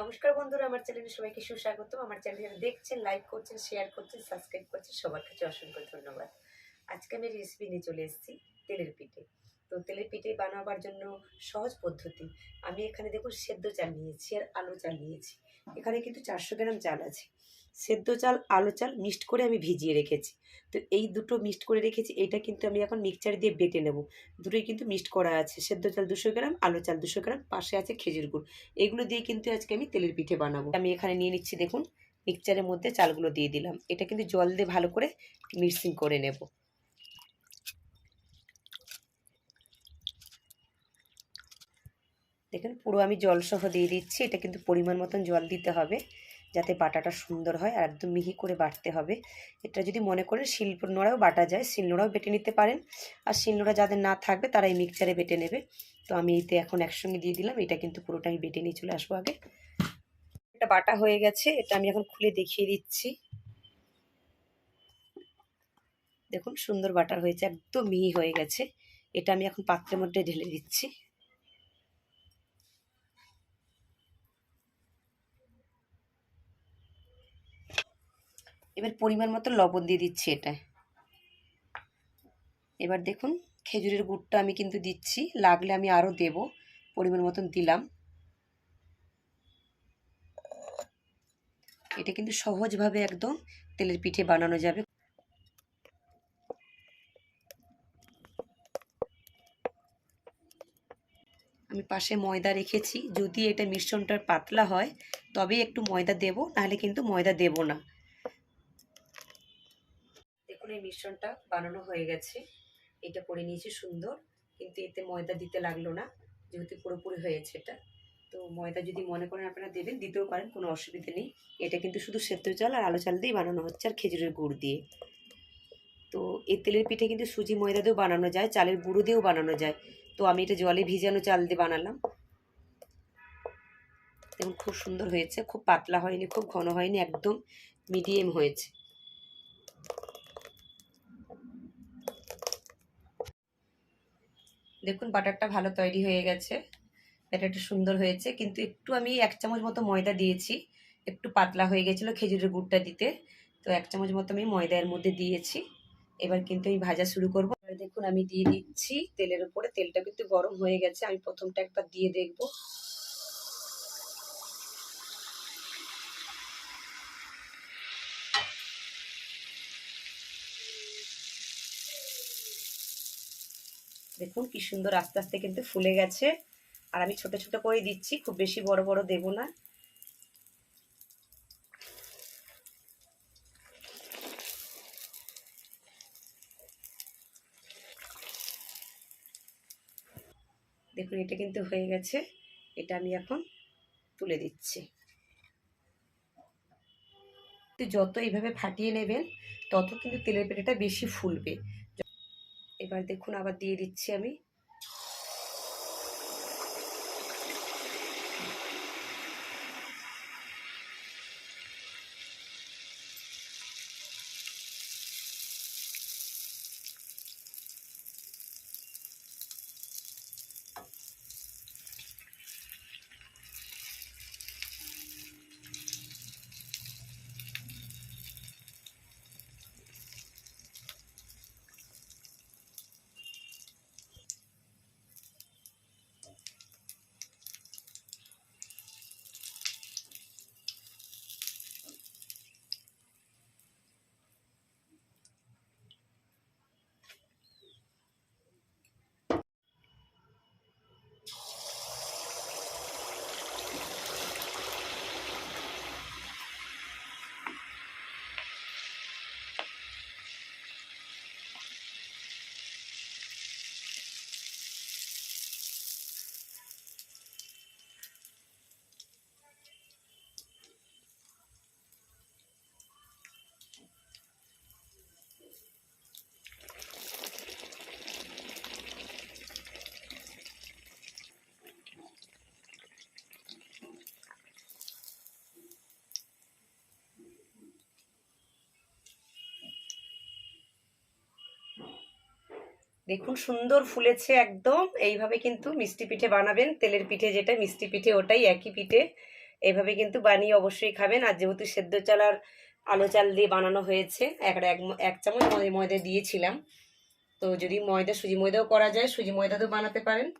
নমস্কার বন্ধুরা, আমার চ্যানেলে সবাইকে সুস্বাগত আমার চ্যানেলে যারা দেখছেন লাইক করছেন শেয়ার করছেন সাবস্ক্রাইব করছেন, সবার কাছে অসংখ্য ধন্যবাদ। আজকে আমি রেসিপি নিয়ে চলে এসেছি তেলের পিঠে। তো তেলের পিঠে বানাবার জন্য সহজ পদ্ধতি। আমি এখানে দেখুন, সেদ্ধ চাল নিয়েছি আর আলু চাল নিয়েছি। এখানে কিন্তু চারশো গ্রাম চাল আছে। সেদ্ধ চাল, আলু চাল মিক্সড করে আমি ভিজিয়ে রেখেছি। তো এই দুটো মিক্সড করে রেখেছি, এটা কিন্তু আমি এখন মিক্সচার দিয়ে বেটে নেব। দুটোই কিন্তু মিক্সড করা আছে, সেদ্ধ চাল দুশো গ্রাম, আলু চাল দুশো গ্রাম, পাশে আছে খেজুর গুড়। এগুলো দিয়ে কিন্তু আজকে আমি তেলের পিঠে বানাবো। আমি এখানে নিয়ে নিচ্ছি দেখুন, মিক্সচারের মধ্যে চালগুলো দিয়ে দিলাম। এটা কিন্তু জল দিয়ে ভালো করে মিক্সিং করে নেব। দেখুন, পুরো আমি জলসহ দিয়ে দিচ্ছি, এটা কিন্তু পরিমাণ মতন জল দিতে হবে। যাতে বাটাটা সুন্দর হয় আর একদম মিহি করে বাটতে হবে। এটা যদি মনে করেন শিল্প নোড়াও বাটা যায়, শিলনোড়াও বেটে নিতে পারেন। আর শিলনোড়া যাদের না থাকবে তারা এই মিক্সচারে বেটে নেবে। তো আমি এতে এখন একসঙ্গে দিয়ে দিলাম, এটা কিন্তু পুরোটা আমি বেটে নিয়ে চলে আসব আগে। এটা বাটা হয়ে গেছে, এটা আমি এখন খুলে দেখিয়ে দিচ্ছি। দেখুন সুন্দর বাটার হয়েছে, একদম মিহি হয়ে গেছে। এটা আমি এখন পাত্রের মধ্যে ঢেলে দিচ্ছি। এবার পরিমাণ মতো লবণ দিয়ে দিচ্ছি এটা। এবার দেখুন, খেজুরের গুড়টা আমি কিন্তু দিচ্ছি, লাগলে আমি আরও দেব, পরিমাণ মতন দিলাম। এটা কিন্তু সহজভাবে একদম তেলের পিঠে বানানো যাবে। আমি পাশে ময়দা রেখেছি, যদি এটা মিশ্রণটা পাতলা হয় তবে একটু ময়দা দেব, নাহলে কিন্তু ময়দা দেব না। দেখুন এই মিশ্রণটা বানানো হয়ে গেছে। এটা করে নিয়েছি সুন্দর। কিন্তু এতে ময়দা দিতে লাগল না, যেহেতু পুরোপুরি হয়েছে এটা। তো ময়দা যদি মনে করেন আপনারা দেবেন, দিতেও পারেন, কোনো অসুবিধা নেই। এটা কিন্তু শুধু সেদ্ধ চাল আর আলো চাল দিয়েই বানানো হচ্ছে আর খেজুরের গুড় দিয়ে। তো এই তেলের পিঠে কিন্তু সুজি ময়দা দিয়েও বানানো যায়, চালের গুঁড়ো দিয়েও বানানো যায়। তো আমি এটা জলে ভিজানো চাল দিয়ে বানালাম। দেখুন, খুব সুন্দর হয়েছে, খুব পাতলা হয়নি, খুব ঘন হয়নি, একদম মিডিয়াম হয়েছে। দেখুন, বাটারটা ভালো তৈরি হয়ে গেছে। ব্যাটারটা সুন্দর হয়েছে, কিন্তু একটু আমি এক চামচ মতো ময়দা দিয়েছি। একটু পাতলা হয়ে গেছিল খেজুরের গুড়টা দিতে। তো এক চামচ মতো আমি ময়দার মধ্যে দিয়েছি। এবার কিন্তু আমি ভাজা শুরু করব। দেখুন, আমি দিয়ে দিচ্ছি তেলের উপরে। তেলটা কিন্তু গরম হয়ে গেছে। আমি প্রথমটা একবার দিয়ে দেখব। দেখুন কি সুন্দর আস্তে আস্তে কিন্তু ফুলে গেছে। আর আমি ছোট ছোট করে দিচ্ছি, খুব বেশি বড় বড় দেব না। দেখুন, এটা কিন্তু হয়ে গেছে। এটা আমি এখন তুলে দিচ্ছি। যত এইভাবে ফাটিয়ে নেবেন, তত কিন্তু তেলের পেটেটা বেশি ফুলবে। এবার দেখুন আবার দিয়ে দিচ্ছি আমি। দেখুন, সুন্দর ফুলেছে একদম। এইভাবে কিন্তু মিষ্টি পিঠে বানাবেন। তেলের পিঠে যেটা, মিষ্টি পিঠে ওটাই একই পিঠে। এইভাবে কিন্তু বানিয়ে অবশ্যই খাবেন। আর যেহেতু সেদ্ধ চাল আর আলো চাল দিয়ে বানানো হয়েছে, একটা এক চামচ ময়দা দিয়েছিলাম। তো যদি ময়দা, সুজি ময়দাও করা যায়, সুজি ময়দা তো বানাতে পারেন।